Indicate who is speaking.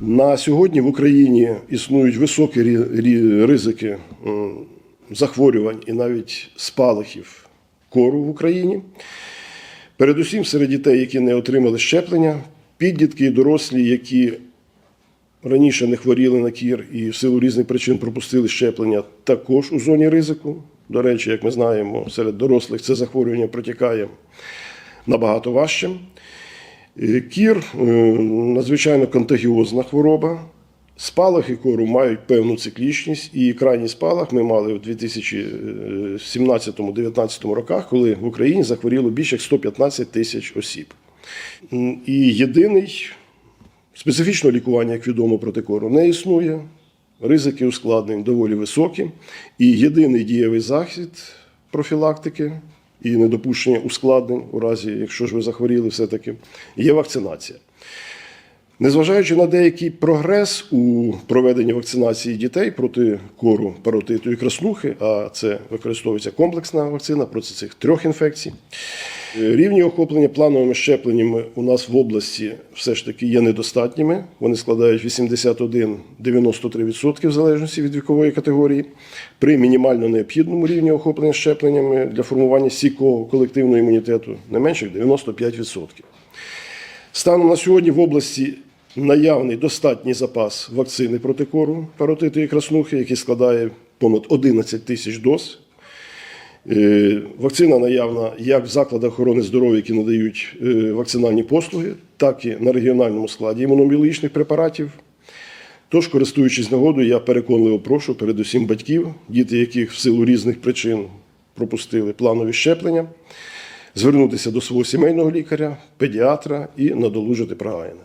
Speaker 1: На сьогодні в Україні існують високі ризики захворювань і навіть спалахів кору в Україні. Передусім серед дітей, які не отримали щеплення, підлітки і дорослі, які раніше не хворіли на кір і в силу різних причин пропустили щеплення, також у зоні ризику. До речі, як ми знаємо, серед дорослих це захворювання протікає набагато важче. Е, Кір е, надзвичайно контагіозна хвороба. Спалахи кору мають певну циклічність, і крайній спалах ми мали в 2017-2019 роках, коли в Україні захворіло більше як 115 тисяч осіб. І єдиний специфічного лікування, як відомо, проти кору не існує. Ризики ускладнень доволі високі. І єдиний дієвий захід профілактики і недопущення ускладнень у разі, якщо ж ви захворіли, все-таки є вакцинація. Незважаючи на деякий прогрес у проведенні вакцинації дітей проти кору, паротиту і краснухи, а це використовується комплексна вакцина проти цих трьох інфекцій. Рівні охоплення плановими щепленнями у нас в області все ж таки є недостатніми. Вони складають 81-93% в залежності від вікової категорії. При мінімально необхідному рівні охоплення щепленнями для формування стійкого колективного імунітету не менше 95%. Станом на сьогодні в області наявний достатній запас вакцини проти кору, паротиту і краснухи, який складає понад 11 тисяч доз. Е, Вакцина наявна як в закладах охорони здоров'я, які надають е, вакцинальні послуги, так і на регіональному складі імунобіологічних препаратів. Тож, користуючись нагодою, я переконливо прошу передусім батьків, діти яких в силу різних причин пропустили планові щеплення, звернутися до свого сімейного лікаря, педіатра і надолужити прогаїни.